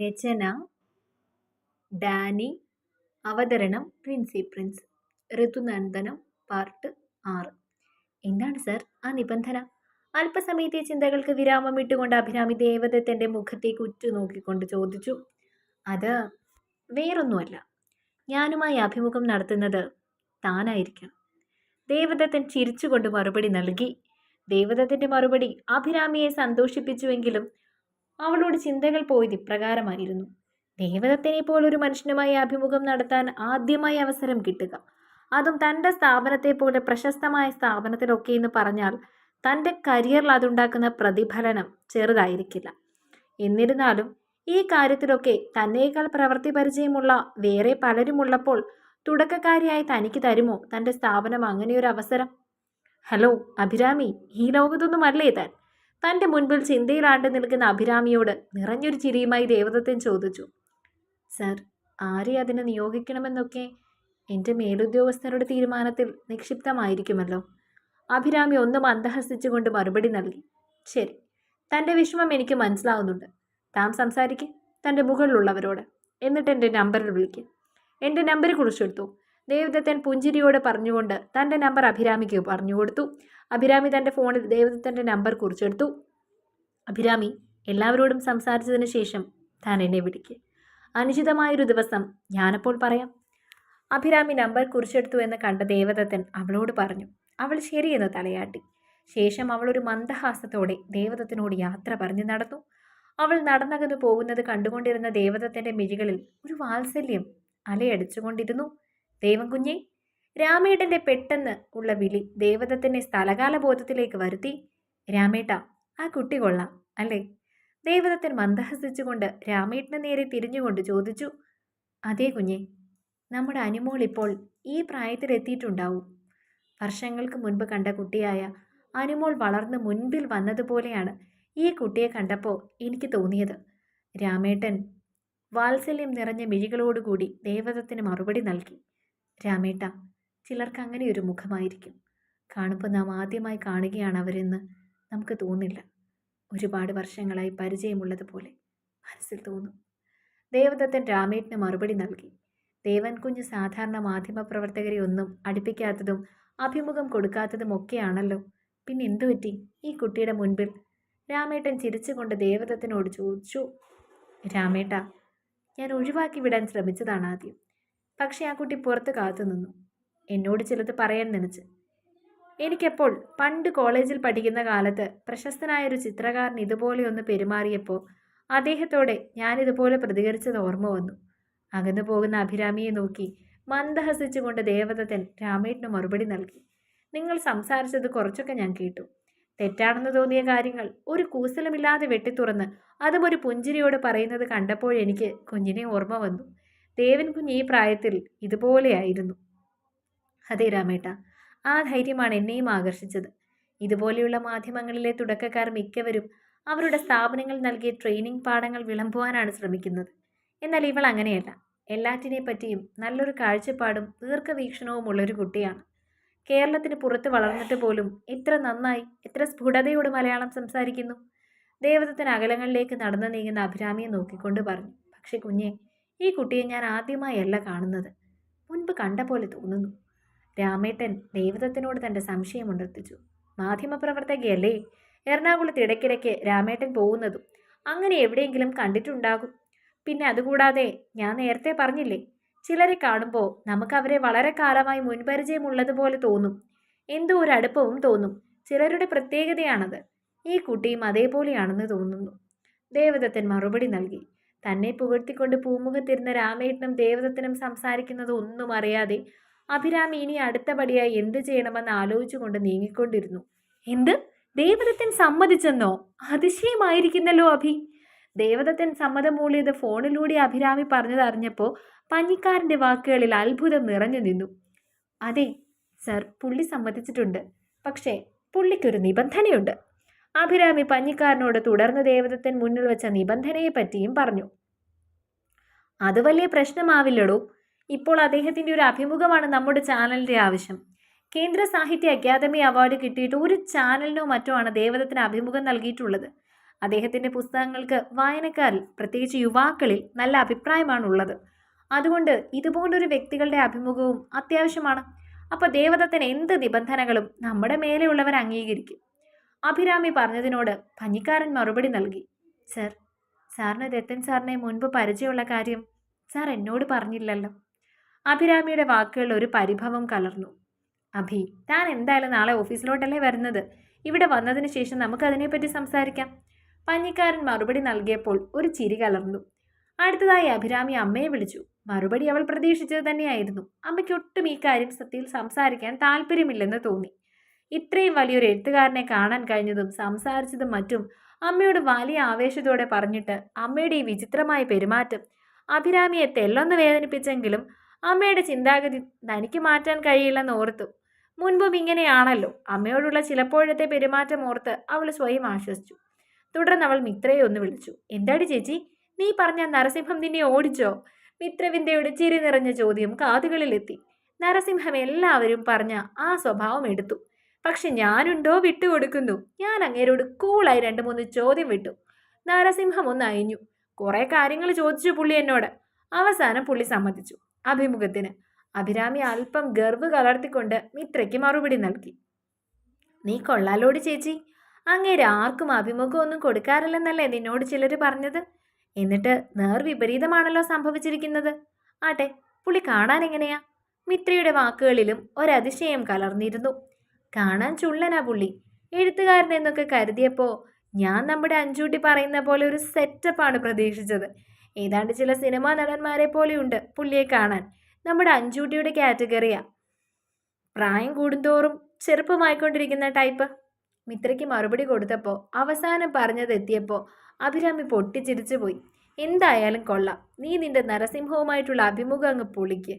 രചന Dani അവതരണം Princy Prince ഋതുനന്ദനം part ആറ്. എന്താണ് സർ ആ നിബന്ധന? അല്പസമയത്തെ ചിന്തകൾക്ക് വിരാമം ഇട്ടുകൊണ്ട് അഭിരാമി ദേവദത്തന്റെ മുഖത്തേക്ക് ഉറ്റുനോക്കിക്കൊണ്ട് ചോദിച്ചു അത് വേറൊന്നുമല്ല. ഞാനുമായി അഭിമുഖം നടത്തുന്നത് താനായിരിക്കണം. ദേവദത്തൻ ചിരിച്ചുകൊണ്ട് മറുപടി നൽകി ദേവദത്തന്റെ മറുപടി അഭിരാമിയെ സന്തോഷിപ്പിച്ചുവെങ്കിലും അവളോട് ചിന്തകൾ പോയത് ഇപ്രകാരമായിരുന്നു. ദേവദത്തിനെ പോലൊരു മനുഷ്യനുമായി അഭിമുഖം നടത്താൻ ആദ്യമായി അവസരം കിട്ടുക. അതും തന്റെ സ്ഥാപനത്തെ പോലെ പ്രശസ്തമായ സ്ഥാപനത്തിലൊക്കെ എന്ന് പറഞ്ഞാൽ തന്റെ കരിയറിൽ അതുണ്ടാക്കുന്ന പ്രതിഫലനം ചെറുതായിരിക്കില്ല. എന്നിരുന്നാലും ഈ കാര്യത്തിലൊക്കെ തന്നേക്കാൾ പ്രവൃത്തി പരിചയമുള്ള വേറെ പലരുമുള്ളപ്പോൾ തുടക്കക്കാരിയായി തനിക്ക് തരുമോ തന്റെ സ്ഥാപനം അങ്ങനെയൊരു അവസരം ഹലോ അഭിരാമി ഈ ലോകത്തൊന്നുമല്ലേ താൻ? തന്റെ മുൻപിൽ ചിന്തയിലാണ്ട് നിൽക്കുന്ന അഭിരാമിയോട് നിറഞ്ഞൊരു ചിരിയുമായി ദേവദത്തൻ ചോദിച്ചു സർ ആരെ അതിനെ നിയോഗിക്കണമെന്നൊക്കെ എന്റെ മേലുദ്യോഗസ്ഥരുടെ തീരുമാനത്തിൽ നിക്ഷിപ്തമായിരിക്കുമല്ലോ. അഭിരാമി ഒന്നും അന്തഹസിച്ചുകൊണ്ട് മറുപടി നൽകി ശരി തന്റെ വിഷമം എനിക്ക് മനസ്സിലാവുന്നുണ്ട്. താൻ സംസാരിക്കും തന്റെ മുകളിലുള്ളവരോട്. എന്നിട്ട് എന്റെ നമ്പറിൽ വിളിക്കും. എന്റെ നമ്പർ കുറിച്ചെടുത്തു. ദേവദത്തൻ പുഞ്ചിരിയോട് പറഞ്ഞുകൊണ്ട് തന്റെ നമ്പർ അഭിരാമിക്ക് പറഞ്ഞു കൊടുത്തു അഭിരാമി തന്റെ ഫോണിൽ ദേവദത്തന്റെ നമ്പർ കുറിച്ചെടുത്തു. അഭിരാമി എല്ലാവരോടും സംസാരിച്ചതിന് ശേഷം താൻ എന്നെ വിളിക്ക്. അനുചിതമായൊരു ദിവസം ഞാനപ്പോൾ പറയാം. അഭിരാമി നമ്പർ കുറിച്ചെടുത്തു എന്ന് കണ്ട ദേവദത്തൻ അവളോട് പറഞ്ഞു. അവൾ ശരിയെന്ന് തലയാട്ടി. ശേഷം അവൾ ഒരു മന്ദഹാസത്തോടെ ദേവദത്തനോട് യാത്ര പറഞ്ഞു നടന്നു. അവൾ നടന്നകന്നു പോകുന്നത് കണ്ടുകൊണ്ടിരുന്ന ദേവദത്തന്റെ മിഴികളിൽ ഒരു വാത്സല്യം അലയടിച്ചുകൊണ്ടിരുന്നു. ദേവം രാമേട്ടന്റെ പെട്ടെന്ന് ഉള്ള വിളി ദേവദത്തിനെ സ്ഥലകാല ബോധത്തിലേക്ക് വരുത്തി രാമേട്ട ആ കുട്ടി കൊള്ളാം അല്ലേ? ദേവദത്തൻ മന്ദഹസിച്ചുകൊണ്ട് രാമേട്ടന് നേരെ തിരിഞ്ഞുകൊണ്ട് ചോദിച്ചു അതേ കുഞ്ഞെ നമ്മുടെ അനുമോൾ ഇപ്പോൾ ഈ പ്രായത്തിലെത്തിയിട്ടുണ്ടാവും. വർഷങ്ങൾക്ക് മുൻപ് കണ്ട കുട്ടിയായ അനുമോൾ വളർന്ന് മുൻപിൽ വന്നതുപോലെയാണ് ഈ കുട്ടിയെ കണ്ടപ്പോൾ എനിക്ക് തോന്നിയത്. രാമേട്ടൻ വാത്സല്യം നിറഞ്ഞ മിഴികളോടുകൂടി ദേവദത്തിന് മറുപടി നൽകി. രാമേട്ട ചിലർക്ക് അങ്ങനെ ഒരു മുഖമായിരിക്കും. കാണുമ്പോൾ നാം ആദ്യമായി കാണുകയാണ് അവരെന്ന് നമുക്ക് തോന്നില്ല. ഒരുപാട് വർഷങ്ങളായി പരിചയമുള്ളതുപോലെ മനസ്സിൽ തോന്നും. ദേവദത്തൻ രാമേട്ടന് മറുപടി നൽകി. ദേവൻ കുഞ്ഞ് സാധാരണ മാധ്യമപ്രവർത്തകരെ ഒന്നും അടുപ്പിക്കാത്തതും അഭിമുഖം കൊടുക്കാത്തതും ഒക്കെയാണല്ലോ. പിന്നെ എന്തു പറ്റി? ഈ കുട്ടിയുടെ മുൻപിൽ രാമേട്ടൻ ചിരിച്ചുകൊണ്ട് ദേവദത്തനോട് ചോദിച്ചു രാമേട്ട ഞാൻ ഒഴിവാക്കി വിടാൻ ശ്രമിച്ചതാണ് ആദ്യം. പക്ഷേ ആ കുട്ടി പുറത്ത് കാത്തു നിന്നു. എന്നോട് ചിലത് പറയാൻ നനച്ച്. എനിക്കെപ്പോൾ പണ്ട് കോളേജിൽ പഠിക്കുന്ന കാലത്ത് പ്രശസ്തനായൊരു ചിത്രകാരൻ ഇതുപോലെ ഒന്ന് പെരുമാറിയപ്പോൾ അദ്ദേഹത്തോടെ ഞാനിതുപോലെ പ്രതികരിച്ചത് ഓർമ്മ വന്നു. അകന്നു പോകുന്ന അഭിരാമിയെ നോക്കി മന്ദഹസിച്ചുകൊണ്ട് ദേവദത്തൻ രാമേട്ടിന് മറുപടി നൽകി. നിങ്ങൾ സംസാരിച്ചത് കുറച്ചൊക്കെ ഞാൻ കേട്ടു. തെറ്റാണെന്ന് തോന്നിയ കാര്യങ്ങൾ ഒരു കൂസലമില്ലാതെ വെട്ടിത്തുറന്ന് അതും ഒരു പുഞ്ചിരിയോട് പറയുന്നത് കണ്ടപ്പോഴെനിക്ക് കുഞ്ഞിനെ ഓർമ്മ വന്നു. ദേവൻ കുഞ്ഞ് ഈ പ്രായത്തിൽ ഇതുപോലെയായിരുന്നു. അതെ രാമേട്ട ആ ധൈര്യമാണ് എന്നെയും ആകർഷിച്ചത്. ഇതുപോലെയുള്ള മാധ്യമങ്ങളിലെ തുടക്കക്കാർ മിക്കവരും അവരുടെ സ്ഥാപനങ്ങൾ നൽകിയ ട്രെയിനിങ് പാഠങ്ങൾ വിളമ്പുവാനാണ് ശ്രമിക്കുന്നത്. എന്നാൽ ഇവൾ അങ്ങനെയല്ല. എല്ലാറ്റിനെ പറ്റിയും നല്ലൊരു കാഴ്ചപ്പാടും ദീർഘവീക്ഷണവും ഉള്ളൊരു കുട്ടിയാണ്. കേരളത്തിന് പുറത്ത് വളർന്നിട്ട് പോലും എത്ര നന്നായി എത്ര സ്ഫുടതയോട് മലയാളം സംസാരിക്കുന്നു. ദേവതത്തിന് അകലങ്ങളിലേക്ക് നടന്നു നീങ്ങുന്ന അഭിരാമിയെ നോക്കിക്കൊണ്ട് പറഞ്ഞു പക്ഷെ കുഞ്ഞെ ഈ കുട്ടിയെ ഞാൻ ആദ്യമായല്ല കാണുന്നത്. മുൻപ് കണ്ട പോലെ തോന്നുന്നു. രാമേട്ടൻ ദേവദത്തിനോട് തന്റെ സംശയം ഉണർത്തിച്ചു. മാധ്യമപ്രവർത്തകയല്ലേ? എറണാകുളത്ത് ഇടയ്ക്കിടയ്ക്ക് രാമേട്ടൻ പോകുന്നതും അങ്ങനെ എവിടെയെങ്കിലും കണ്ടിട്ടുണ്ടാകും. പിന്നെ അതുകൂടാതെ ഞാൻ നേരത്തെ പറഞ്ഞില്ലേ ചിലരെ കാണുമ്പോൾ നമുക്ക് അവരെ വളരെ കാലമായി മുൻപരിചയമുള്ളതുപോലെ തോന്നും. എന്തോ ഒരു അടുപ്പവും തോന്നും. ചിലരുടെ പ്രത്യേകതയാണത്. ഈ കുട്ടിയും അതേപോലെയാണെന്ന് തോന്നുന്നു. ദേവദത്തൻ മറുപടി നൽകി. തന്നെ പുകഴ്ത്തിക്കൊണ്ട് പൂമുഖത്തിരുന്ന രാമേട്ടനും ദേവദത്തനും സംസാരിക്കുന്നത് ഒന്നും അറിയാതെ അഭിരാമി ഇനി അടുത്ത പടിയായി എന്ത് ചെയ്യണമെന്ന് ആലോചിച്ചുകൊണ്ട് നീങ്ങിക്കൊണ്ടിരുന്നു. എന്ത്? ദേവദത്തൻ സമ്മതിച്ചെന്നോ? അതിശയമായിരിക്കുന്നല്ലോ അഭി. ദേവദത്തൻ സമ്മതം മൂളിയത് ഫോണിലൂടെ അഭിരാമി പറഞ്ഞതറിഞ്ഞപ്പോൾ പഞ്ഞിക്കാരന്റെ വാക്കുകളിൽ അത്ഭുതം നിറഞ്ഞു നിന്നു. അതെ സർ പുള്ളി സമ്മതിച്ചിട്ടുണ്ട്. പക്ഷേ പുള്ളിക്കൊരു നിബന്ധനയുണ്ട്. അഭിരാമി പഞ്ഞിക്കാരനോട് തുടർന്ന് ദേവദത്തൻ മുന്നിൽ വെച്ച നിബന്ധനയെ പറ്റിയും പറഞ്ഞു. അത് വലിയ പ്രശ്നമാവില്ലടോ. ഇപ്പോൾ അദ്ദേഹത്തിന്റെ ഒരു അഭിമുഖമാണ് നമ്മുടെ ചാനലിന്റെ ആവശ്യം. കേന്ദ്ര സാഹിത്യ അക്കാദമി അവാർഡ് കിട്ടിയിട്ട് ഒരു ചാനലിനോ മറ്റോ ആണ് ദേവദത്തിന് അഭിമുഖം നൽകിയിട്ടുള്ളത്. അദ്ദേഹത്തിന്റെ പുസ്തകങ്ങൾക്ക് വായനക്കാരിൽ പ്രത്യേകിച്ച് യുവാക്കളിൽ നല്ല അഭിപ്രായമാണുള്ളത്. അതുകൊണ്ട് ഇതുപോലൊരു വ്യക്തികളുടെ അഭിമുഖവും അത്യാവശ്യമാണ്. അപ്പോൾ ദേവദത്തിന് എന്ത് നിബന്ധനകളും നമ്മുടെ മേലെയുള്ളവർ അംഗീകരിക്കും? അഭിരാമി പറഞ്ഞതിനോട് പഞ്ഞിക്കാരൻ മറുപടി നൽകി. സർ സാറിന് രത്തൻ സാറിനെ മുൻപ് പരിചയമുള്ള കാര്യം സാർ എന്നോട് പറഞ്ഞില്ലല്ലോ. അഭിരാമിയുടെ വാക്കുകളിൽ ഒരു പരിഭവം കലർന്നു. അഭി താൻ എന്തായാലും നാളെ ഓഫീസിലോട്ടല്ലേ വരുന്നത്? ഇവിടെ വന്നതിന് ശേഷം നമുക്കതിനെപ്പറ്റി സംസാരിക്കാം. പഞ്ഞിക്കാരൻ മറുപടി നൽകിയപ്പോൾ ഒരു ചിരി കലർന്നു. അടുത്തതായി അഭിരാമി അമ്മയെ വിളിച്ചു. മറുപടി അവൾ പ്രതീക്ഷിച്ചത് തന്നെയായിരുന്നു. അമ്മയ്ക്ക് ഒട്ടും ഈ കാര്യം സത്യത്തിൽ സംസാരിക്കാൻ താല്പര്യമില്ലെന്ന് തോന്നി. ഇത്രയും വലിയൊരു എഴുത്തുകാരനെ കാണാൻ കഴിഞ്ഞതും സംസാരിച്ചതും മറ്റും അമ്മയോട് വലിയ ആവേശത്തോടെ പറഞ്ഞിട്ട് അമ്മയുടെ ഈ വിചിത്രമായ പെരുമാറ്റം അഭിരാമിയെ തെല്ലൊന്ന് വേദനിപ്പിച്ചെങ്കിലും അമ്മയുടെ ചിന്താഗതി തനിക്ക് മാറ്റാൻ കഴിയില്ലെന്ന് ഓർത്തു. മുൻപും ഇങ്ങനെയാണല്ലോ. അമ്മയോടുള്ള ചിലപ്പോഴത്തെ പെരുമാറ്റം ഓർത്ത് അവൾ സ്വയം ആശ്വസിച്ചു. തുടർന്ന് അവൾ മിത്രയെ ഒന്ന് വിളിച്ചു. എന്താടി ചേച്ചി? നീ പറഞ്ഞ നരസിംഹം നിന്നെ ഓടിച്ചോ? മിത്രവിന്ദയുടെ ചിരി നിറഞ്ഞ ചോദ്യം കാതുകളിലെത്തി. നരസിംഹം എല്ലാവരും പറഞ്ഞ ആ സ്വഭാവം എടുത്തു. പക്ഷെ ഞാനുണ്ടോ വിട്ടുകൊടുക്കുന്നു ഞാൻ അങ്ങേരോട് കൂളായി രണ്ട് മൂന്ന് ചോദ്യം വിട്ടു. നരസിംഹം ഒന്ന് അയഞ്ഞു. കുറെ കാര്യങ്ങൾ ചോദിച്ചു പുള്ളി എന്നോട്. അവസാനം പുള്ളി സമ്മതിച്ചു. അഭിമുഖത്തിന്. അഭിരാമി അല്പം ഗർവ് കലർത്തിക്കൊണ്ട് മിത്രയ്ക്ക് മറുപടി നൽകി. നീ കൊള്ളാലോട് ചേച്ചി. അങ്ങേര് ആർക്കും അഭിമുഖമൊന്നും കൊടുക്കാറില്ലെന്നല്ലേ നിന്നോട് ചിലർ പറഞ്ഞത്? എന്നിട്ട് നേർ വിപരീതമാണല്ലോ സംഭവിച്ചിരിക്കുന്നത്. ആട്ടെ പുള്ളി കാണാൻ എങ്ങനെയാ? മിത്രയുടെ വാക്കുകളിലും ഒരതിശയം കലർന്നിരുന്നു. കാണാൻ ചുള്ളനാ പുള്ളി. എഴുത്തുകാരൻ എന്നൊക്കെ കരുതിയപ്പോൾ ഞാൻ നമ്മുടെ അഞ്ചൂട്ടി പറയുന്ന പോലെ ഒരു സെറ്റപ്പാണ് പ്രതീക്ഷിച്ചത്. ഏതാണ്ട് ചില സിനിമാ നടന്മാരെ പോലെയുണ്ട് പുള്ളിയെ കാണാൻ. നമ്മുടെ അഞ്ചൂട്ടിയുടെ കാറ്റഗറിയാ പ്രായം കൂടുന്തോറും ചെറുപ്പമായിക്കൊണ്ടിരിക്കുന്ന ടൈപ്പ് മിത്രയ്ക്ക് മറുപടി കൊടുത്തപ്പോൾ അവസാനം പറഞ്ഞതെത്തിയപ്പോൾ അഭിരാമി പൊട്ടിച്ചിരിച്ചു പോയി എന്തായാലും കൊള്ളാം. നീ നിന്റെ നരസിംഹവുമായിട്ടുള്ള അഭിമുഖം അങ്ങ് പൊളിക്ക്.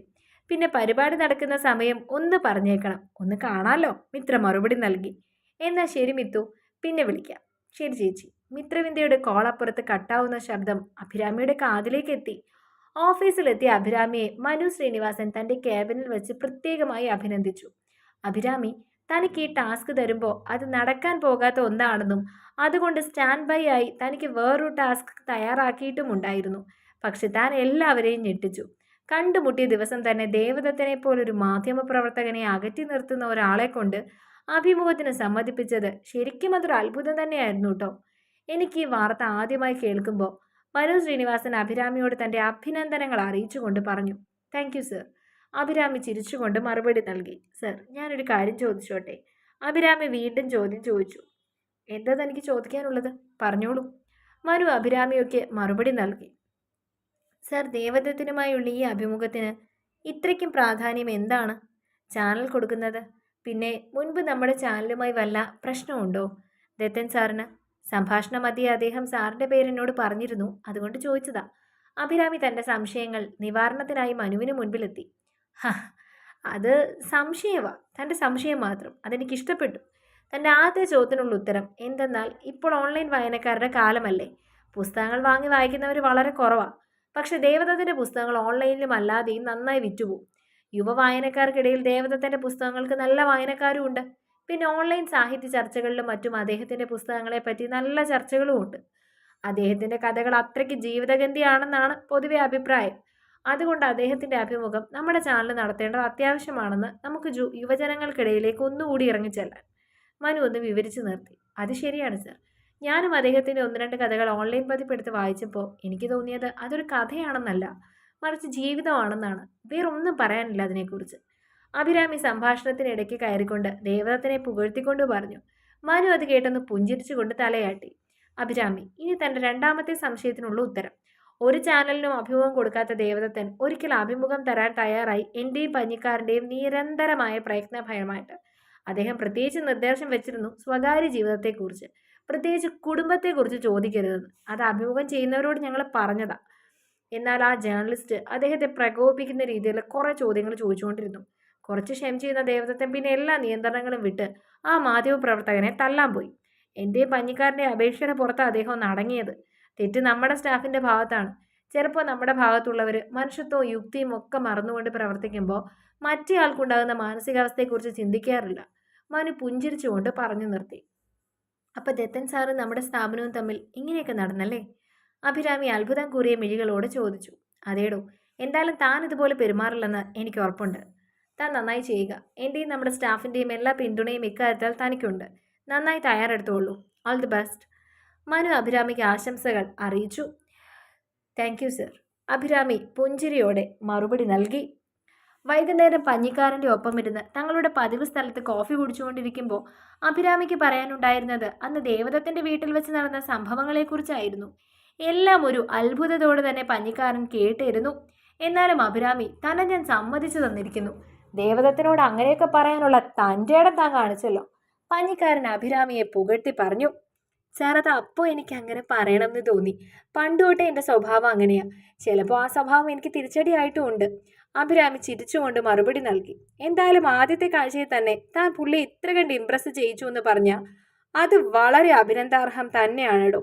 പിന്നെ പരിപാടി നടക്കുന്ന സമയം ഒന്ന് പറഞ്ഞേക്കണം. ഒന്ന് കാണാമല്ലോ മിത്ര മറുപടി നൽകി. എന്നാൽ ശരി മിത്തു. പിന്നെ വിളിക്കാം. ശരി ചേച്ചി. മിത്രവിന്ദയുടെ കോളപ്പുറത്ത് കട്ടാവുന്ന ശബ്ദം അഭിരാമിയുടെ കാതിലേക്ക് എത്തി. ഓഫീസിലെത്തിയ അഭിരാമിയെ മനു ശ്രീനിവാസൻ തന്റെ ക്യാബിനിൽ വെച്ച് പ്രത്യേകമായി അഭിനന്ദിച്ചു. അഭിരാമി തനിക്ക് ഈ ടാസ്ക് തരുമ്പോൾ അത് നടക്കാൻ പോകാത്ത ഒന്നാണെന്നും അതുകൊണ്ട് സ്റ്റാൻഡ് ബൈ ആയി തനിക്ക് വേറൊരു ടാസ്ക് തയ്യാറാക്കിയിട്ടുമുണ്ടായിരുന്നു. പക്ഷെ താൻ എല്ലാവരെയും ഞെട്ടിച്ചു. കണ്ടുമുട്ടിയ ദിവസം തന്നെ ദേവദത്തനെ പോലൊരു മാധ്യമപ്രവർത്തകനെ അകറ്റി നിർത്തുന്ന ഒരാളെ കൊണ്ട് അഭിമുഖത്തിന് സമ്മതിപ്പിച്ചത് ശരിക്കും അതൊരു അത്ഭുതം തന്നെയായിരുന്നു കേട്ടോ എനിക്ക് ഈ വാർത്ത ആദ്യമായി കേൾക്കുമ്പോൾ മനു ശ്രീനിവാസൻ അഭിരാമിയോട് തന്റെ അഭിനന്ദനങ്ങൾ അറിയിച്ചുകൊണ്ട് പറഞ്ഞു. താങ്ക് യു സർ അഭിരാമി ചിരിച്ചുകൊണ്ട് മറുപടി നൽകി. സർ ഞാനൊരു കാര്യം ചോദിച്ചോട്ടെ? അഭിരാമി വീണ്ടും ചോദ്യം ചോദിച്ചു. എന്താ തനിക്ക് ചോദിക്കാനുള്ളത്? പറഞ്ഞോളൂ. മനു അഭിരാമിയൊക്കെ മറുപടി നൽകി. സർ ദേവദത്തിനുമായുള്ള ഈ അഭിമുഖത്തിന് ഇത്രയ്ക്കും പ്രാധാന്യം എന്താണ്? ചാനൽ കൊടുക്കുന്നത്? പിന്നെ മുൻപ് നമ്മുടെ ചാനലുമായി വല്ല പ്രശ്നമുണ്ടോ? ദത്തൻ സാറിന് സംഭാഷണം മധ്യേ അദ്ദേഹം സാറിന്റെ പേരെന്നോട് പറഞ്ഞിരുന്നു. അതുകൊണ്ട് ചോദിച്ചതാ. അഭിരാമി തന്റെ സംശയങ്ങൾ നിവാരണത്തിനായി മനുവിന് മുൻപിലെത്തി. അത് സംശയമാ തന്റെ സംശയം മാത്രം. അതെനിക്ക് ഇഷ്ടപ്പെട്ടു തന്റെ ആദ്യ ചോദ്യത്തിനുള്ള ഉത്തരം എന്തെന്നാൽ ഇപ്പോൾ ഓൺലൈൻ വായനക്കാരുടെ കാലമല്ലേ. പുസ്തകങ്ങൾ വാങ്ങി വായിക്കുന്നവർ വളരെ കുറവാണ് പക്ഷേ ദേവദത്തിന്റെ പുസ്തകങ്ങൾ ഓൺലൈനിലും അല്ലാതെയും നന്നായി വിറ്റുപോകും. യുവ വായനക്കാർക്കിടയിൽ ദേവദത്തന്റെ പുസ്തകങ്ങൾക്ക് നല്ല വായനക്കാരും ഉണ്ട്. പിന്നെ ഓൺലൈൻ സാഹിത്യ ചർച്ചകളിലും മറ്റും അദ്ദേഹത്തിന്റെ പുസ്തകങ്ങളെപ്പറ്റി നല്ല ചർച്ചകളും ഉണ്ട്. അദ്ദേഹത്തിന്റെ കഥകൾ അത്രയ്ക്ക് ജീവിതഗന്ധിയാണെന്നാണ് പൊതുവെ അഭിപ്രായം. അതുകൊണ്ട് അദ്ദേഹത്തിന്റെ അഭിമുഖം നമ്മുടെ ചാനൽ നടത്തേണ്ടത് അത്യാവശ്യമാണെന്ന് നമുക്ക് യുവജനങ്ങൾക്കിടയിലേക്ക് ഒന്നുകൂടി ഇറങ്ങിച്ചെല്ലാൻ. മനു ഒന്ന് വിവരിച്ചു നിർത്തി. അത് ശരിയാണ് സർ ഞാനും അദ്ദേഹത്തിന്റെ ഒന്ന് രണ്ട് കഥകൾ ഓൺലൈൻ പതിപ്പെടുത്ത് വായിച്ചപ്പോൾ എനിക്ക് തോന്നിയത് അതൊരു കഥയാണെന്നല്ല മറിച്ച് ജീവിതമാണെന്നാണ്. വേറൊന്നും പറയാനില്ല അതിനെക്കുറിച്ച്. അഭിരാമി സംഭാഷണത്തിനിടയ്ക്ക് കയറിക്കൊണ്ട് ദേവദത്തിനെ പുകഴ്ത്തിക്കൊണ്ട് പറഞ്ഞു മനു അത് കേട്ടെന്ന് പുഞ്ചിരിച്ചുകൊണ്ട് തലയാട്ടി. അഭിരാമി ഇനി തന്റെ രണ്ടാമത്തെ സംശയത്തിനുള്ള ഉത്തരം. ഒരു ചാനലിനും അഭിമുഖം കൊടുക്കാത്ത ദേവദത്തൻ ഒരിക്കൽ അഭിമുഖം തരാൻ തയ്യാറായി എന്റെയും പഞ്ഞിക്കാരന്റെയും നിരന്തരമായ പ്രയത്നഭയമായിട്ട്. അദ്ദേഹം പ്രത്യേകിച്ച് നിർദ്ദേശം വെച്ചിരുന്നു സ്വകാര്യ ജീവിതത്തെക്കുറിച്ച്. പ്രത്യേകിച്ച് കുടുംബത്തെക്കുറിച്ച് ചോദിക്കരുതെന്ന്. അത് അഭിമുഖം ചെയ്യുന്നവരോട് ഞങ്ങൾ പറഞ്ഞതാ. എന്നാൽ ആ ജേർണലിസ്റ്റ് അദ്ദേഹത്തെ പ്രകോപിപ്പിക്കുന്ന രീതിയിൽ കുറേ ചോദ്യങ്ങൾ ചോദിച്ചുകൊണ്ടിരുന്നു. കുറച്ച് ക്ഷമ ചെയ്യുന്ന ദേവദത്തൻ പിന്നെ എല്ലാ നിയന്ത്രണങ്ങളും വിട്ട് ആ മാധ്യമപ്രവർത്തകനെ തല്ലാൻ പോയി. എന്റെ പഞ്ഞിക്കാരന്റെ അപേക്ഷയുടെ പുറത്ത് അദ്ദേഹം ഒന്ന് അടങ്ങിയത്? തെറ്റ് നമ്മുടെ സ്റ്റാഫിന്റെ ഭാഗത്താണ്. ചിലപ്പോൾ നമ്മുടെ ഭാഗത്തുള്ളവർ മനുഷ്യത്വവും യുക്തിയും ഒക്കെ മറന്നുകൊണ്ട് പ്രവർത്തിക്കുമ്പോൾ മറ്റേ ആൾക്കുണ്ടാകുന്ന മാനസികാവസ്ഥയെക്കുറിച്ച് ചിന്തിക്കാറില്ല. മനു പുഞ്ചിരിച്ചുകൊണ്ട് പറഞ്ഞു നിർത്തി. അപ്പോൾ ദത്തൻ സാറ് നമ്മുടെ സ്ഥാപനവും തമ്മിൽ ഇങ്ങനെയൊക്കെ നടന്നല്ലേ? അഭിരാമി അത്ഭുതം കൂറിയ മിഴികളോട് ചോദിച്ചു. അതേടോ എന്തായാലും താൻ ഇതുപോലെ പെരുമാറില്ലെന്ന് എനിക്ക് ഉറപ്പുണ്ട്. താൻ നന്നായി ചെയ്യുക. എന്റെയും നമ്മുടെ സ്റ്റാഫിന്റെയും എല്ലാ പിന്തുണയും ഇക്കാര്യത്താൽ തനിക്കുണ്ട്. നന്നായി തയ്യാറെടുത്തോളൂ. ഓൾ ദി ബെസ്റ്റ് മനു അഭിരാമിക്ക് ആശംസകൾ അറിയിച്ചു. താങ്ക് യു സർ അഭിരാമി പുഞ്ചിരിയോടെ മറുപടി നൽകി. വൈകുന്നേരം പഞ്ഞിക്കാരന്റെ ഒപ്പമിരുന്ന് തങ്ങളുടെ പതിവ് സ്ഥലത്ത് കോഫി കുടിച്ചുകൊണ്ടിരിക്കുമ്പോൾ അഭിരാമിക്ക് പറയാനുണ്ടായിരുന്നത് അന്ന് ദേവദത്തിന്റെ വീട്ടിൽ വെച്ച് നടന്ന സംഭവങ്ങളെക്കുറിച്ചായിരുന്നു. എല്ലാം ഒരു അത്ഭുതത്തോടെ തന്നെ പഞ്ഞിക്കാരൻ കേട്ടിരുന്നു. എന്നാലും അഭിരാമി തന്നെ ഞാൻ സമ്മതിച്ചു തന്നിരിക്കുന്നു. ദേവദത്തിനോട് അങ്ങനെയൊക്കെ പറയാനുള്ള തന്റെ ഇടം താൻ കാണിച്ചല്ലോ. പഞ്ഞിക്കാരൻ അഭിരാമിയെ പുകഴ്ത്തി പറഞ്ഞു അപ്പോ അപ്പോൾ എനിക്ക് അങ്ങനെ പറയണമെന്ന് തോന്നി. പണ്ടുതൊട്ടേ എന്റെ സ്വഭാവം അങ്ങനെയാ. ചിലപ്പോൾ ആ സ്വഭാവം എനിക്ക് തിരിച്ചടിയായിട്ടും ഉണ്ട്. അഭിരാമി ചിരിച്ചുകൊണ്ട് മറുപടി നൽകി. എന്തായാലും ആദ്യത്തെ കാഴ്ചയിൽ തന്നെ താൻ പുള്ളി ഇത്ര കണ്ട് ഇമ്പ്രസ് ചെയ്യിച്ചു എന്ന് പറഞ്ഞ അത് വളരെ അഭിനന്ദാർഹം തന്നെയാണെടോ.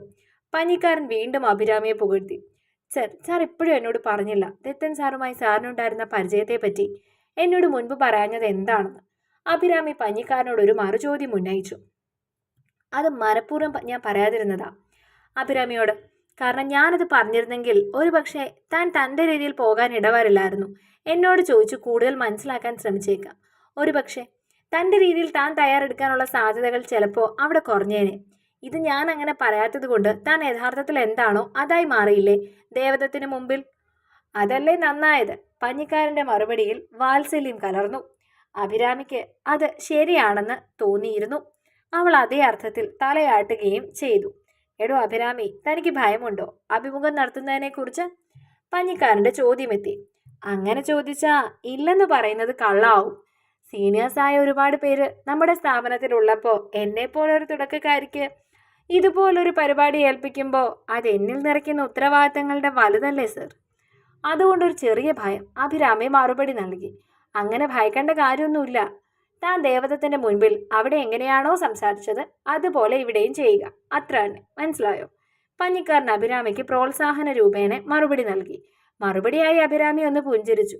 പനിക്കാരൻ വീണ്ടും അഭിരാമിയെ പുകഴ്ത്തി. സർ സാർ ഇപ്പോഴും എന്നോട് പറഞ്ഞില്ല. ദത്തൻ സാറുമായി സാറിനുണ്ടായിരുന്ന പരിചയത്തെപ്പറ്റി എന്നോട് മുൻപ് പറയാഞ്ഞത് എന്താണെന്ന്. അഭിരാമി പഞ്ഞിക്കാരനോട് ഒരു മറുചോദ്യം ഉന്നയിച്ചു. അത് മനഃപൂർവം ഞാൻ പറയാതിരുന്നതാ. അഭിരാമിയോട് കാരണം ഞാനത് പറഞ്ഞിരുന്നെങ്കിൽ ഒരു പക്ഷേ താൻ തന്റെ രീതിയിൽ പോകാൻ ഇടവരില്ലായിരുന്നു. എന്നോട് ചോദിച്ചു കൂടുതൽ മനസ്സിലാക്കാൻ ശ്രമിച്ചേക്കാം. ഒരു പക്ഷേ തന്റെ രീതിയിൽ താൻ തയ്യാറെടുക്കാനുള്ള സാധ്യതകൾ ചിലപ്പോൾ അവിടെ കുറഞ്ഞേനെ. ഇത് ഞാൻ അങ്ങനെ പറയാത്തത് കൊണ്ട് താൻ യഥാർത്ഥത്തിൽ എന്താണോ അതായി മാറിയില്ലേ? ദേവതത്തിന് മുമ്പിൽ? അതല്ലേ നന്നായത്. പഞ്ഞിക്കാരന്റെ മറുപടിയിൽ വാത്സല്യം കലർന്നു. അഭിരാമിക്ക് അത് ശരിയാണെന്ന് തോന്നിയിരുന്നു. അവൾ അതേ അർത്ഥത്തിൽ തലയാട്ടുകയും ചെയ്തു. എടോ അഭിരാമി തനിക്ക് ഭയമുണ്ടോ? അഭിമുഖം നടത്തുന്നതിനെക്കുറിച്ച് പഞ്ഞിക്കാരന്റെ ചോദ്യമെത്തി. അങ്ങനെ ചോദിച്ചാ ഇല്ലെന്ന് പറയുന്നത് കള്ളാവും. സീനിയേഴ്സായ ഒരുപാട് പേര് നമ്മുടെ സ്ഥാപനത്തിലുള്ളപ്പോൾ എന്നെപ്പോലെ ഒരു തുടക്കക്കാരിക്ക് ഇതുപോലൊരു പരിപാടി ഏൽപ്പിക്കുമ്പോൾ അത് എന്നിൽ നിറയ്ക്കുന്ന ഉത്തരവാദിത്തങ്ങളുടെ വലുതല്ലേ സർ? അതുകൊണ്ടൊരു ചെറിയ ഭയം അഭിരാമി മറുപടി നൽകി. അങ്ങനെ ഭയക്കേണ്ട കാര്യമൊന്നുമില്ല. താൻ ദേവതത്തിന്റെ മുൻപിൽ അവിടെ എങ്ങനെയാണോ സംസാരിച്ചത് അതുപോലെ ഇവിടെയും ചെയ്യുക. അത്ര തന്നെ. മനസ്സിലായോ? പഞ്ഞിക്കാരൻ അഭിരാമിക്ക് പ്രോത്സാഹന രൂപേണ മറുപടി നൽകി. മറുപടിയായി അഭിരാമി ഒന്ന് പുഞ്ചിരിച്ചു.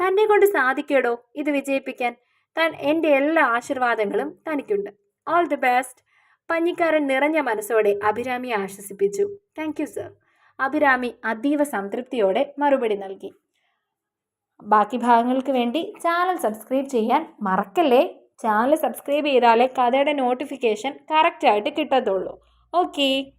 തന്നെ കൊണ്ട് സാധിക്കേടോ ഇത് വിജയിപ്പിക്കാൻ? താൻ എന്റെ എല്ലാ ആശീർവാദങ്ങളും തനിക്കുണ്ട്. ഓൾ ദി ബെസ്റ്റ് പഞ്ഞിക്കാരൻ നിറഞ്ഞ മനസ്സോടെ അഭിരാമിയെ ആശ്വസിപ്പിച്ചു. താങ്ക് യു സർ അഭിരാമി അതീവ സംതൃപ്തിയോടെ മറുപടി നൽകി. ബാക്കി ഭാഗങ്ങൾക്ക് വേണ്ടി ചാനൽ സബ്സ്ക്രൈബ് ചെയ്യാൻ മറക്കല്ലേ? ചാനൽ സബ്സ്ക്രൈബ് ചെയ്താലേ കഥയുടെ നോട്ടിഫിക്കേഷൻ കറക്റ്റായിട്ട് കിട്ടത്തുള്ളൂ. ഓക്കേ